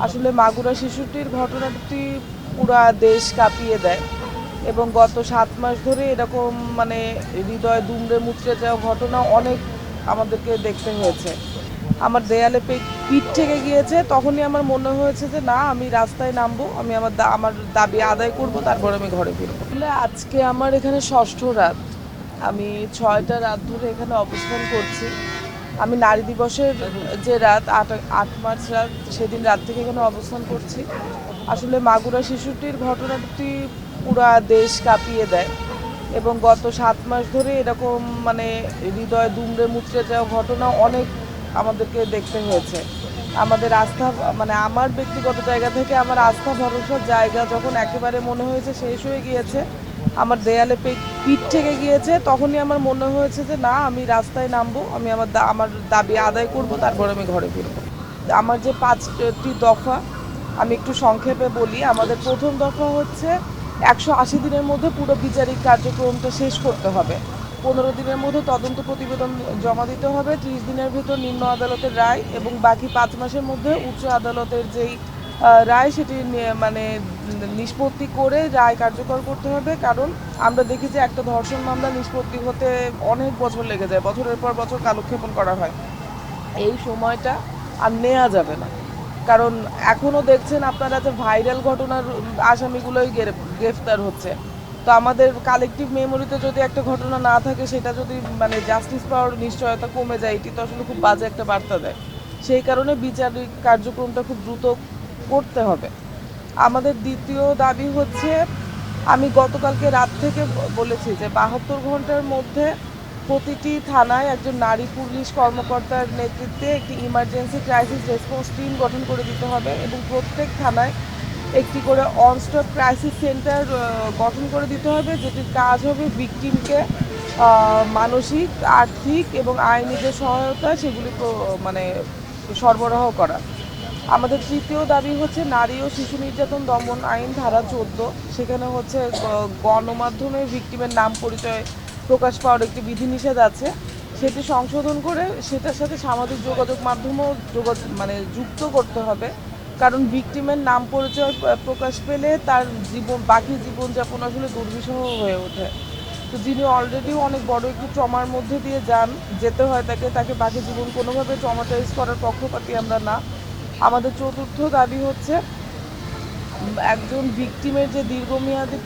আসলে মাগুরা শিশুটির ঘটনাটি পুরা দেশ কাঁপিয়ে দেয় এবং গত সাত মাস ধরে এরকম মানে হৃদয় দুমড়ে মুচড়ে যাওয়া ঘটনা অনেক আমাদেরকে দেখতে হয়েছে। আমার দেয়ালে পিঠ থেকে গিয়েছে, তখনই আমার মনে হয়েছে যে না, আমি রাস্তায় নামবো, আমি আমার আমার দাবি আদায় করব, তারপর আমি ঘরে ফিরবো। আজকে আমার এখানে ষষ্ঠ রাত। আমি ছয়টা রাত ধরে এখানে অবস্থান করছি। আমি নারী দিবসের যে রাত, আট আট মার্চ রাত, সেদিন রাত থেকে এখানে অবস্থান করছি। আসলে মাগুরা শিশুটির ঘটনাটি পুরা দেশ কাঁপিয়ে দেয় এবং গত সাত মাস ধরে এরকম মানে হৃদয় দুমড়ে মুচড়ে যাওয়া ঘটনা অনেক আমাদেরকে দেখতে হয়েছে। আমাদের আস্থা মানে আমার ব্যক্তিগত জায়গা থেকে আমার আস্থা ভরসার জায়গা যখন একেবারে মনে হয়েছে শেষ হয়ে গিয়েছে আমার দেয়ালে পিঠ থেকে গিয়েছে, তখনই আমার মনে হয়েছে যে, না, আমি রাস্তায় নামবো, আমি আমার আমার দাবি আদায় করব, তারপর আমি ঘরে ফিরবো। আমার যে পাঁচটি দফা, আমি একটু সংক্ষেপে বলি। আমাদের প্রথম দফা হচ্ছে, একশো আশি দিনের মধ্যে পুরো বিচারিক কার্যক্রমটা শেষ করতে হবে। পনেরো দিনের মধ্যে তদন্ত প্রতিবেদন জমা দিতে হবে। ত্রিশ দিনের ভিতর নিম্ন আদালতের রায় এবং বাকি পাঁচ মাসের মধ্যে উচ্চ আদালতের যেই রায় সেটি মানে নিষ্পত্তি করে রায় কার্যকর করতে হবে। কারণ আমরা দেখি যে একটা ধর্ষণ মামলা নিষ্পত্তি হতে অনেক বছর লেগে যায়। বছরের পর বছর কালক্ষেপণ করা হয়। এই সময়টা আর নেওয়া যাবে না। কারণ এখনও দেখছেন আপনারা যে ভাইরাল ঘটনার আসামিগুলোই গ্রেফতার হচ্ছে। তো আমাদের কালেকটিভ মেমোরিতে যদি একটা ঘটনা না থাকে, সেটা যদি মানে জাস্টিস পাওয়ার নিশ্চয়তা কমে যায়, এটি তো আসলে খুব বাজে একটা বার্তা দেয়। সেই কারণে বিচারিক কার্যক্রমটা খুব দ্রুত করতে হবে। আমাদের দ্বিতীয় দাবি হচ্ছে, আমি গতকালকে রাত থেকে বলেছি যে বাহাত্তর ঘণ্টার মধ্যে প্রতিটি থানায় একজন নারী পুলিশ কর্মকর্তার নেতৃত্বে একটি ইমার্জেন্সি ক্রাইসিস রেসপন্স টিম গঠন করে দিতে হবে এবং প্রত্যেক থানায় একটি করে অনস্টপ ক্রাইসিস সেন্টার গঠন করে দিতে হবে, যেটির কাজ হবে ভিকটিমকে মানসিক, আর্থিক এবং আইনি যে সহায়তা সেগুলি মানে সরবরাহ করা। আমাদের তৃতীয় দাবি হচ্ছে নারী ও শিশু নির্যাতন দমন আইন ধারা চোদ্দ। সেখানে হচ্ছে গণমাধ্যমে ভিকটিমের নাম পরিচয় প্রকাশ পাওয়ার একটি বিধিনিষেধ আছে। সেটি সংশোধন করে সেটার সাথে সামাজিক যোগাযোগ মাধ্যমও যোগাযোগ মানে যুক্ত করতে হবে। কারণ ভিকটিমের নাম পরিচয় প্রকাশ পেলে তার জীবন, বাকি জীবনযাপন আসলে দুর্বিষহ হয়ে ওঠে। তো যিনি অলরেডি অনেক বড় একটি ট্রমার মধ্যে দিয়ে যান, যেতে হয় তাকে তাকে বাকি জীবন কোনোভাবে ট্রমাটাইজ করার পক্ষপাতি আমরা না। আমাদের চতুর্থ দাবি হচ্ছে একজন ভিকটিমের যে দীর্ঘমেয়াদী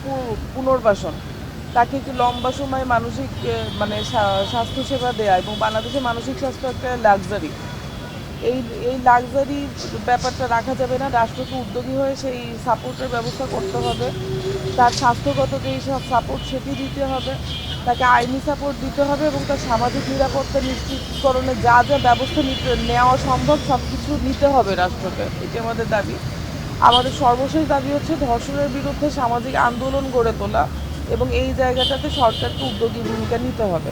পুনর্বাসন, তাকে একটু লম্বা সময় মানসিক মানে স্বা- স্বাস্থ্যসেবা দেয়া এবং বাংলাদেশে মানসিক স্বাস্থ্য একটা লাক্সারি এই এই লাক্সারি ব্যাপারটা রাখা যাবে না। রাষ্ট্রকে উদ্যোগী হয়ে সেই সাপোর্টের ব্যবস্থা করতে হবে। তার স্বাস্থ্যগত যেই সব সাপোর্ট সেটি দিতে হবে। তাকে আইনি সাপোর্ট দিতে হবে এবং তার সামাজিক নিরাপত্তা নিশ্চিতকরণে যা যা ব্যবস্থা নিতে, নেওয়া সম্ভব সব কিছু নিতে হবে রাষ্ট্রকে। এটি আমাদের দাবি। আমাদের সর্বশেষ দাবি হচ্ছে ধর্ষণের বিরুদ্ধে সামাজিক আন্দোলন গড়ে তোলা এবং এই জায়গাটাতে সরকারকে উদ্যোগী ভূমিকা নিতে হবে।